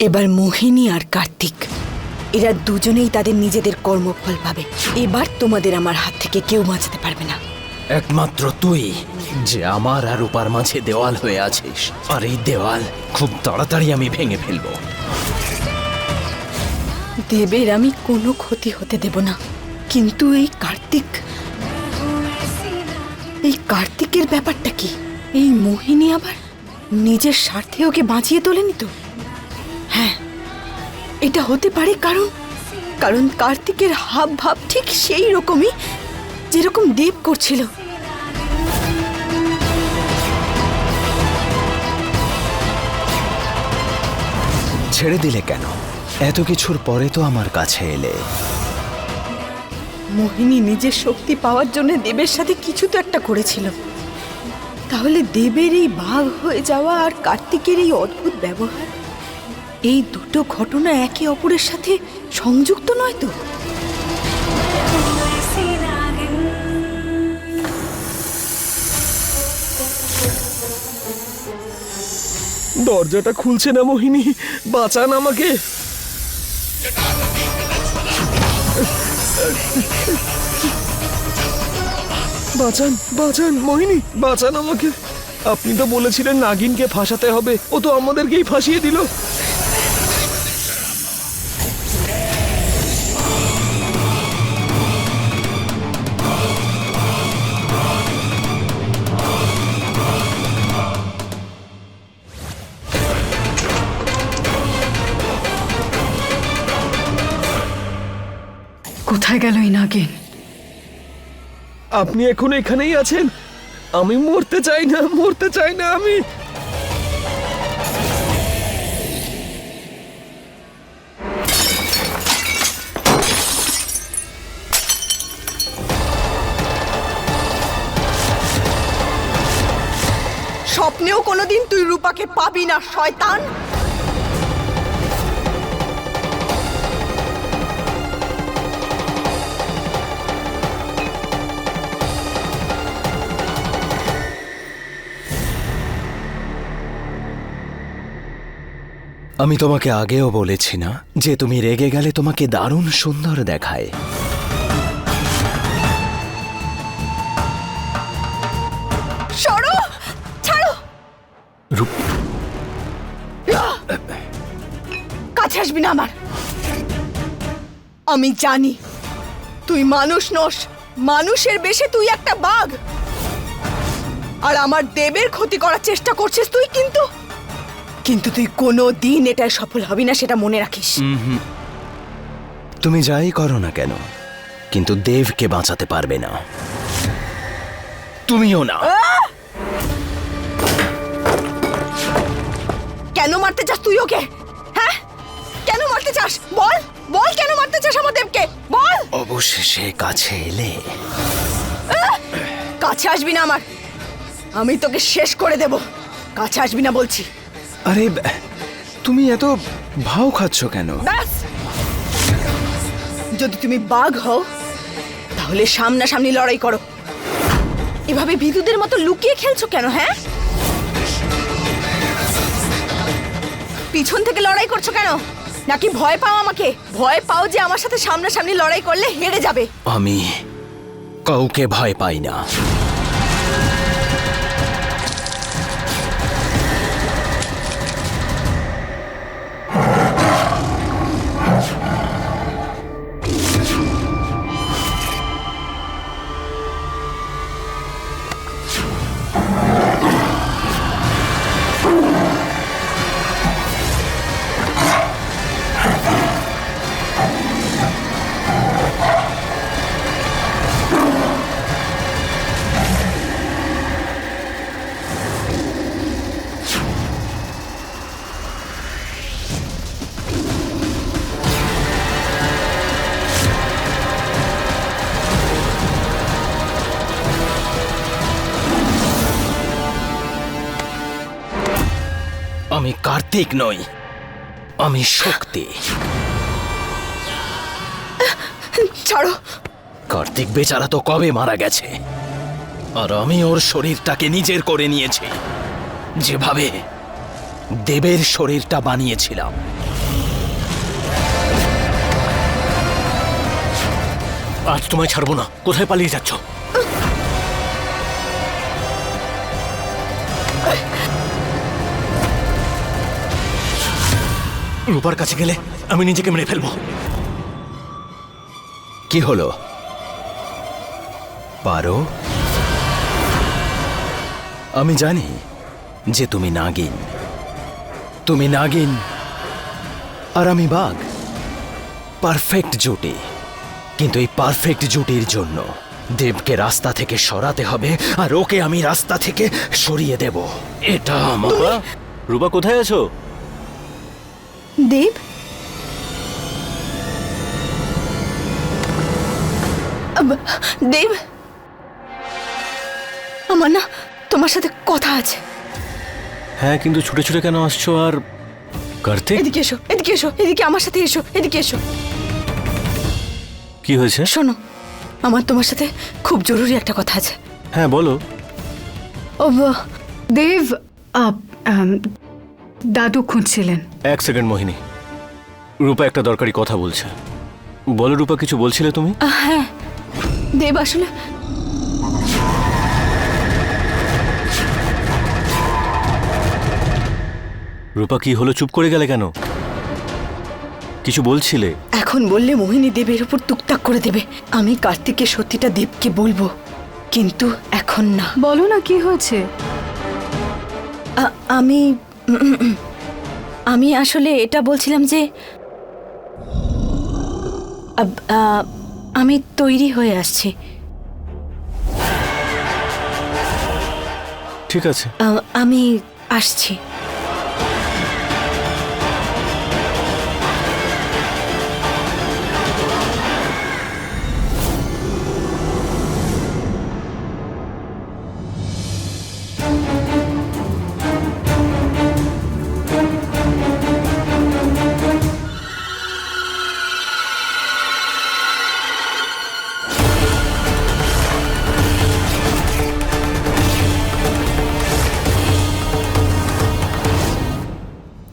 এবার মোহিনী আর কার্তিক। এরা দুজনেই তাদের নিজেদের কর্মফল পাবে। এবার তোমাদের আমার হাত থেকে কেউ বাঁচাতে পারবে না। একমাত্র তুই যে আমার আর রূপার মাঝে দেওয়াল হয়ে আছিস। আর এই দেওয়াল খুব তাড়াতাড়ি আমি ভেঙে ফেলব। দেবের আমি কোনো ক্ষতি হতে দেব না। কিন্তু এই কার্তিক এই কার্তিকের ব্যাপারটা কি? এই মোহিনী আবার নিজের স্বার্থে ওকে বাঁচিয়ে তোলেনি তো? হ্যাঁ এটা হতে পারে কারণ কারণ কার্তিকের হাব ভাব ঠিক সেই রকমই যেরকম দেব করছিল। ছেড়ে দিলে কেন? এত কিছুর পরে তো আমার কাছে এলে। মোহিনী নিজের শক্তি পাওয়ার জন্য দেবের সাথে কিছু তো একটা করেছিল। তাহলে দেবের এই বাঘ হয়ে যাওয়া আর কার্তিকের এই অদ্ভুত ব্যবহার? এই দুটো ঘটনা একে অপরের সাথে সংযুক্ত নয় তো? দরজাটা খুলছে না, মোহিনী। বাঁচান আমাকে। বাঁচান বাঁচান, মোহিনী, বাঁচান আমাকে। আপনি তো বলেছিলেন নাগিনকে ফাঁসাতে হবে। ও তো আমাদেরকেই ফাঁসিয়ে দিল। নাগিন আপনি এখন এখানেই আছেন? আমি মরতে চাই না মরতে চাই না আমি। স্বপ্নেও কোনোদিন তুই রূপাকে পাবি না শয়তান। আমি তোমাকে আগেও বলেছি না যে তুমি রেগে গেলে তোমাকে দারুণ সুন্দর দেখায়। সরো! ছাড়ো! রূপ- কাছে আসবি না আমার। আমি জানি তুই মানুষ নস মানুষের বেশে তুই একটা বাঘ। আর আমার দেবের ক্ষতি করার চেষ্টা করছিস তুই কিন্তু। কিন্তু তুই কোনো দিন এটায় সফল হবি না সেটা মনে রাখিস। তুমি যাই করো না কেন কিন্তু দেবকে বাঁচাতে পারবে না। তুমিও না। কেন মারতে চাস তুই ওকে? হ্যাঁ? কেন মারতে চাস? বল বল কেন মারতে চাস আমার দেবকে? বল! অবশেষে কাছে এলে। কাছে আসবি না আমার। আমি তোকে শেষ করে দেব। কাছে আসবি না বলছি। আরে তুমি এত ভাও খাচ্ছ কেন? ব্যাস! যদি তুমি বাঘ হও তাহলে সামনাসামনি লড়াই করো। এভাবে বিদ্যুতের মতো লুকিয়ে খেলছো কেন হ্যাঁ? পিছন থেকে লড়াই করছ কেন? নাকি ভয় পাও আমাকে? ভয় পাও যে আমার সাথে সামনাসামনি লড়াই করলে হেরে যাবে। আমি কাউকে ভয় পাই না। আমি কার্তিক নই আমি শক্তি। ছাড়ো। কার্তিক বেচারা তো কবে মারা গেছে? আর আমি ওর শরীরটাকে নিজের করে নিয়েছি। যেভাবে দেবের শরীরটা বানিয়েছিলাম। আজ তোমায় ছাড়বো না কোথায় পালিয়ে যাচ্ছ? রূপার কাছে গেলে আমি নিজেকে মেরে ফেলব। কি হলো? পারো? আমি জানি যে তুমি নাগিন। তুমি নাগিন আর আমি বাঘ। পারফেক্ট জুটি। কিন্তু এই পারফেক্ট জুটির জন্য দেবকে রাস্তা থেকে সরাতে হবে আর ওকে আমি রাস্তা থেকে সরিয়ে দেব। এটা আমার রূপা কোথায় আছো? দেব দেব আমার না তোমার সাথে কথা আছে। হ্যাঁ কিন্তু ছুটে ছুটে কেন আসছো আর কার্তিক? এদিকে এসো এদিকে এসো এদিকে আমার সাথে এসো এদিকে এসো। কি হয়েছে? শোনো আমার তোমার সাথে খুব জরুরি একটা কথা আছে। হ্যাঁ বলো। ও দেব দাদু খুঁজছিলেন। এক সেকেন্ড মোহিনী। রূপা একটা দরকারি কথা বলছে। বলো রূপা কিছু বলছিলে তুমি? হ্যাঁ। দেব আসলে রূপা কি হলো? চুপ করে গেলে কেন? কিছু বলছিলে? এখন বললে মোহিনী দেবের উপর টুকটাক করে দেবে। আমি কার্তিকের সত্যিটা দেবকে বলব কিন্তু এখন না। বলো না কি হয়েছে? আমি আমি আসলে এটা বলছিলাম যে আমি তৈরি হয়ে আসছি। ঠিক আছে। আমি আসছি।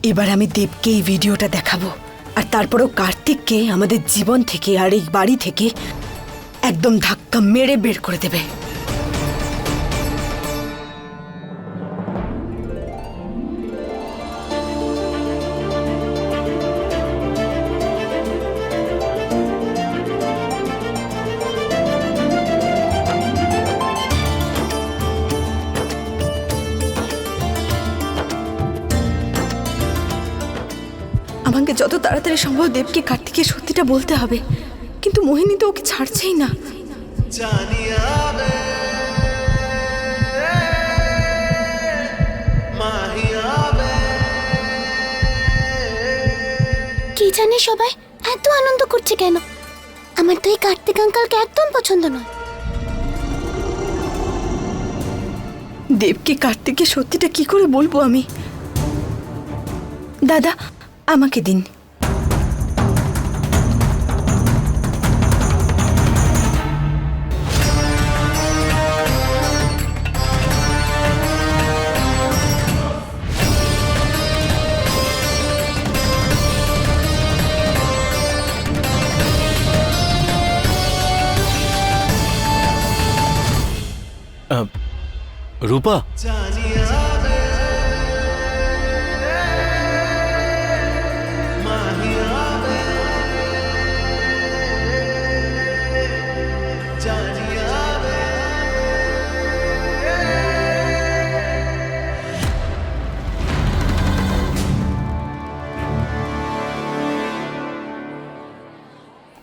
এবার আমি দেবকে এই ভিডিওটা দেখাবো। আর তারপরও কার্তিককে আমাদের জীবন থেকে আর এই বাড়ি থেকে একদম ধাক্কা মেরে বের করে দেবে। তাড়াতাড়ি সম্ভব দেবকে কার্তিকের সত্যিটা বলতে হবে। কিন্তু মোহিনী তো ওকে ছাড়ছেই না। কি জানে সবাই এত আনন্দ করছে কেন? আমার তো এই কার্তিক আঙ্কালকে একদম পছন্দ নয়। দেবকে কার্তিকের সত্যিটা কি করে বলব আমি? দাদা আমাকে দিন। রূপা?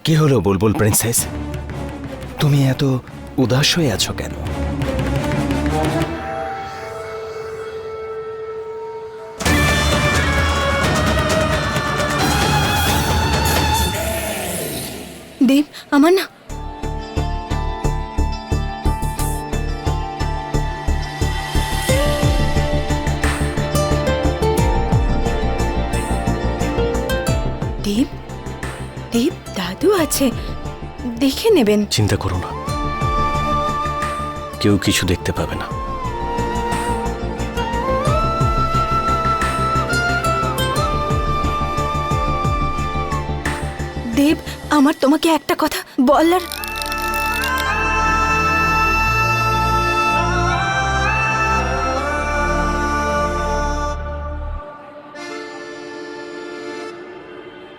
কি হলো বুলবুল প্রিন্সেস? তুমি এত উদাস হয়ে আছো কেন? দেব আমার না দেব দেব দাদু আছে। দেখে নেবেন। চিন্তা করো না। কেউ কিছু দেখতে পাবে না। দেব আমার তোমাকে একটা কথা বলার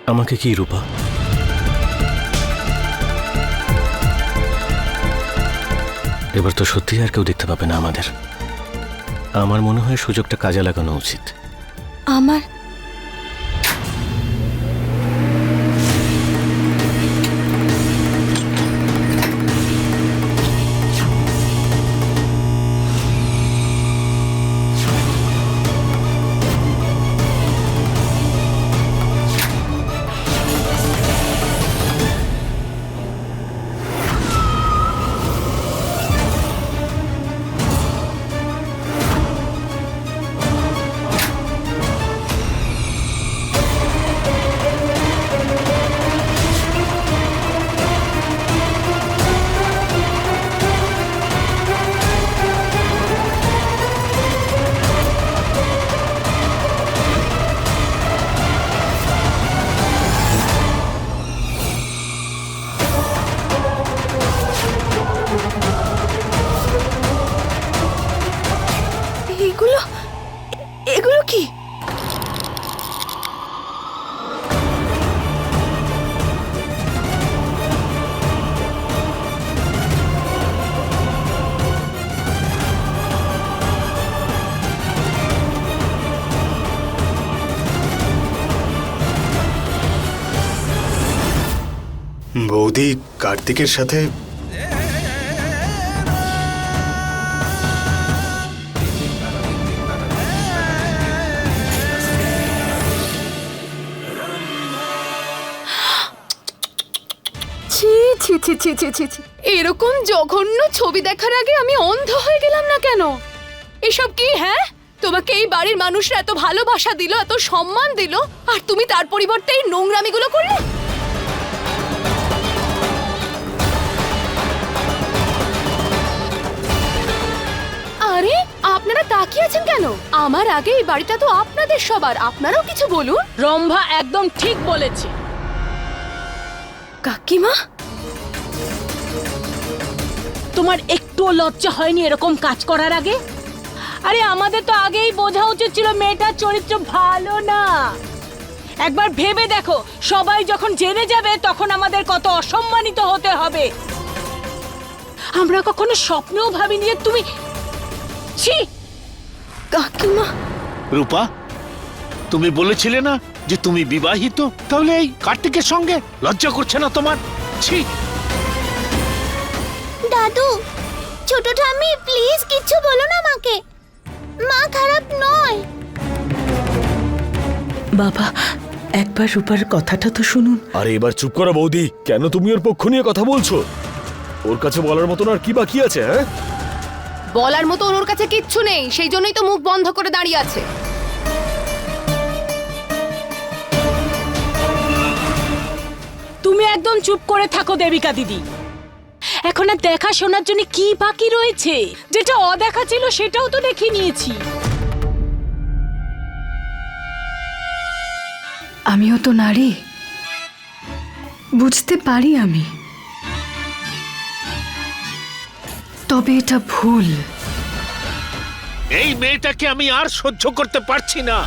আমাকে কি রূপা? এবার তো সত্যি আর কেউ দেখতে পাবে না আমাদের। আমার মনে হয় সুযোগটা কাজে লাগানো উচিত। আমার বৌদি কার্তিকের সাথে এরকম জঘন্য ছবি দেখার আগে আমি অন্ধ হয়ে গেলাম না কেন? এসব কি হ্যাঁ? তোমাকে এই বাড়ির মানুষরা এত ভালোবাসা দিল, এত সম্মান দিল, আর তুমি তার পরিবর্তে এই নোংরামিগুলো করলে? কেন? আমার আগে এই বাড়িটা তো আপনাদের সবার। আপনারাও কিছু বলুন। রম্ভা একদম ঠিক বলেছে। কাকিমা? তোমার একটুও লজ্জা হয়নি এরকম কাজ করার আগে? আরে আমাদের তো আগেই বোঝা উচিত ছিল মেয়েটার চরিত্র ভালো না। একবার ভেবে দেখো সবাই যখন জেনে যাবে তখন আমাদের কত অসম্মানিত হতে হবে। আমরা কখনো স্বপ্নেও ভাবিনি যে তুমি ছি! কাকিমা? রূপা তুমি বলেছিলে না যে তুমি বিবাহিত? তাহলে এই কার্তিকের সঙ্গে লজ্জা করছে না তোমার? ছি! দাদু ছোট ঠাম্মি প্লিজ কিচ্ছু বলো না মাকে। মা খারাপ নয়। বাবা একবার রূপার কথাটা তো শুনুন। আরে এবার চুপ করো বৌদি কেন তুমি ওর পক্ষ নিয়ে কথা বলছো? ওর কাছে বলার মতন আর কি বাকি আছে হ্যাঁ? বলার মতো ওর কাছে কিচ্ছু নেই সেই জন্যই তো মুখ বন্ধ করে দাঁড়িয়ে আছে। তুমি একদম চুপ করে থাকো দেবিকা দিদি। এখন আর দেখাশোনার জন্য কি বাকি রয়েছে? যেটা অদেখা ছিল সেটাও তো দেখে নিয়েছি। আমিও তো নারী। বুঝতে পারি আমি। তবে এটা ভুল। এই মেয়েটাকে আমি আর সহ্য করতে পারছি না।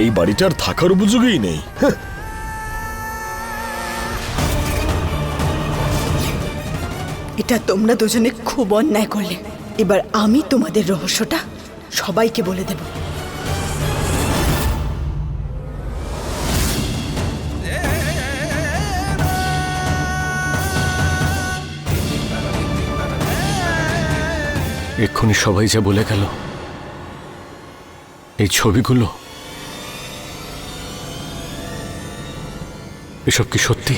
এই বাড়িটার থাকার উপযোগী নেই। হ্যাঁ, এটা তোমরা দুজনে খুব অন্যায় করলে। এবার আমি তোমাদের রহস্যটা সবাইকে বলে দেব। এক্ষুনি সবাই যা বলে গেল। এই ছবিগুলো। এসব কি সত্যি?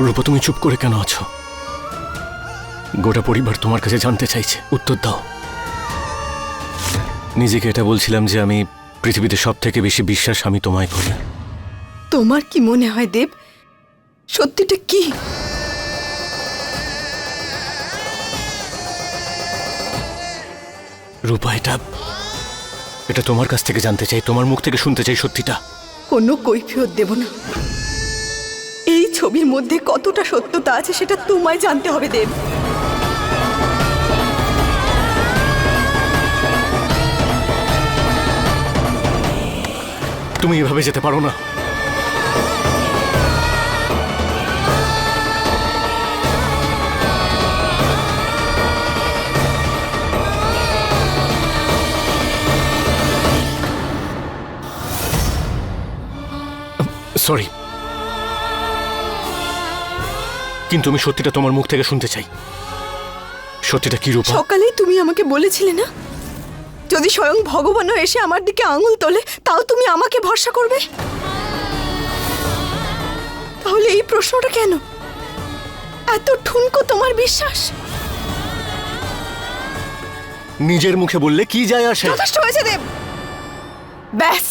রূপা, তুমি চুপ করে কেন আছো? গোটা পরিবার তোমার কাছে জানতে চাইছে। উত্তর দাও। নিজেকে এটা বলছিলাম যে আমি পৃথিবীতে সব থেকে বেশি বিশ্বাস আমি তোমায় করি। তোমার কি মনে হয় দেব? সত্যিটা কি? রূপা এটা এটা তোমার কাছ থেকে জানতে চাই তোমার মুখ থেকে শুনতে চাই সত্যিটা। কোনো কৈফিয়ত দেব না। এই ছবির মধ্যে কতটা সত্যতা আছে সেটা তোমায় জানতে হবে দেব। তুমি এভাবে যেতে পারো না। সরি কিন্তু আমি সত্যিটা তোমার মুখ থেকে শুনতে চাই। সত্যিটা কি রূপা? সকালেই তুমি আমাকে বলেছিলে না? যদি স্বয়ং ভগবানও এসে আমার দিকে আঙুল তোলে তাও তুমি আমাকে ভরসা করবে? তাহলে এই প্রশ্নটা কেন? এত ঠুনকো তোমার বিশ্বাস? নিজের মুখে বললে কি যায় আসে? যথেষ্ট হয়েছে দেব। ব্যাস।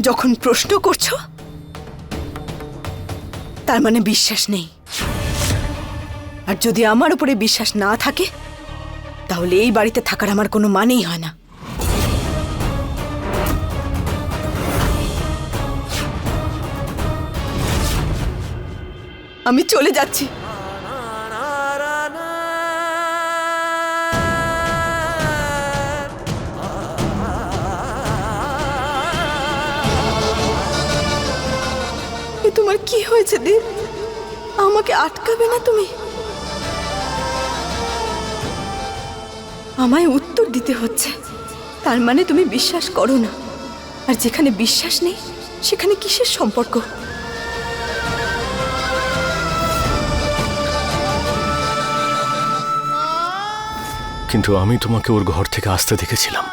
যখন প্রশ্ন করছ, তার মানে বিশ্বাস নেই। আর যদি আমার উপরে বিশ্বাস না থাকে, তাহলে এই বাড়িতে থাকার আমার কোনো মানেই হয় না। আমি চলে যাচ্ছি। হয়েছে দেব আমাকে আটকাবে না তুমি? আমায় উত্তর দিতে হচ্ছে। তার মানে তুমি বিশ্বাস করো না। আর যেখানে বিশ্বাস নেই, সেখানে কিসের সম্পর্ক? কিন্তু আমি তোমাকে ওর ঘর থেকে আসতে দেখেছিলাম।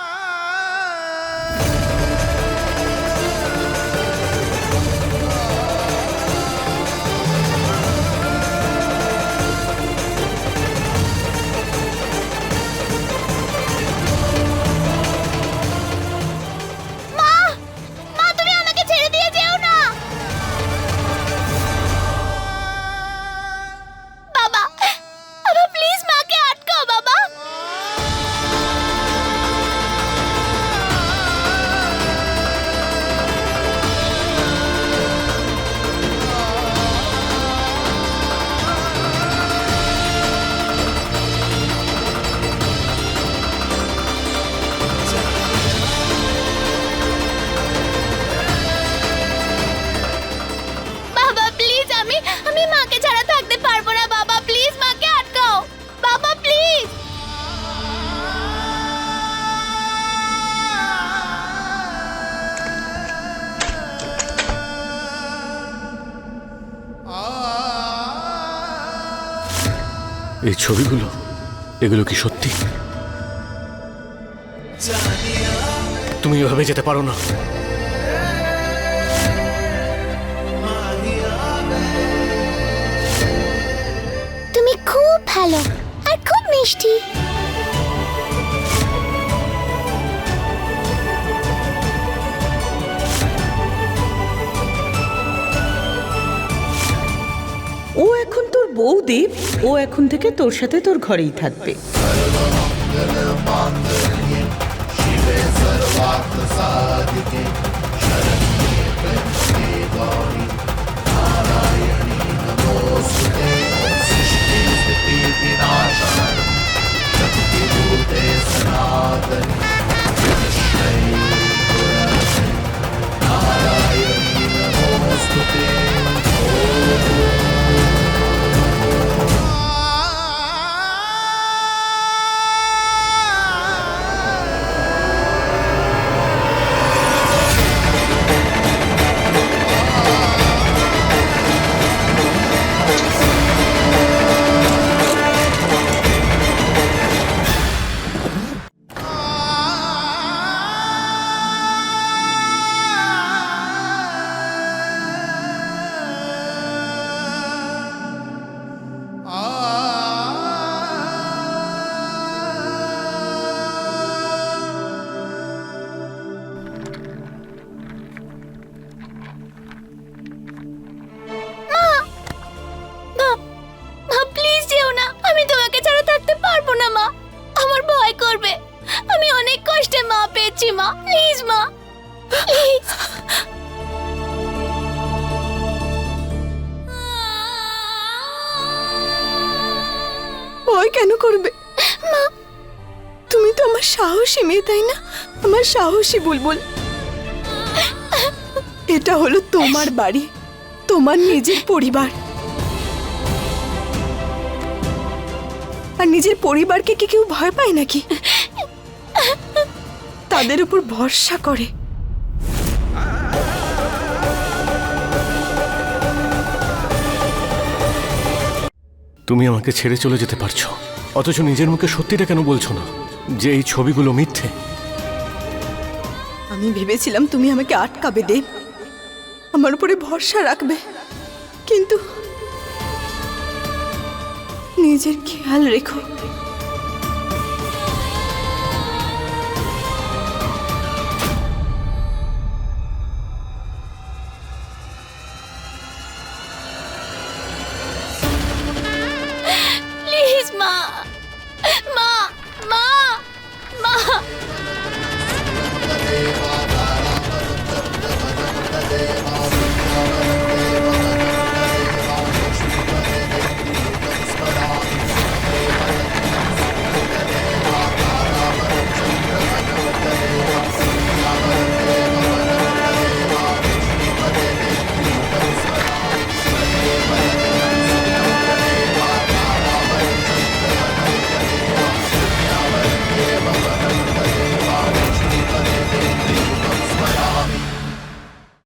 ছবিগুলো? এগুলো কি সত্যি? তুমি এভাবে যেতে পারো না। তুমি খুব ভালো আর খুব মিষ্টি। বৌদীপ ও এখন থেকে তোর সাথে তোর ঘরেই থাকবে। সাহসী বুলবুল। এটা হলো তোমার বাড়ি, তোমার নিজের পরিবার। আর নিজের পরিবারকে কি কেউ ভয় পায় নাকি? তাদের উপর ভরসা করে। তুমি আমাকে ছেড়ে চলে যেতে পারছ। অথচ নিজের মুখে সত্যিটা কেন বলছো না? যে এই ছবিগুলো মিথ্যে আমি ভেবেছিলাম তুমি আমাকে আটকাবে দেব। আমার উপরে ভরসা রাখবে। কিন্তু নিজের খেয়াল রেখো।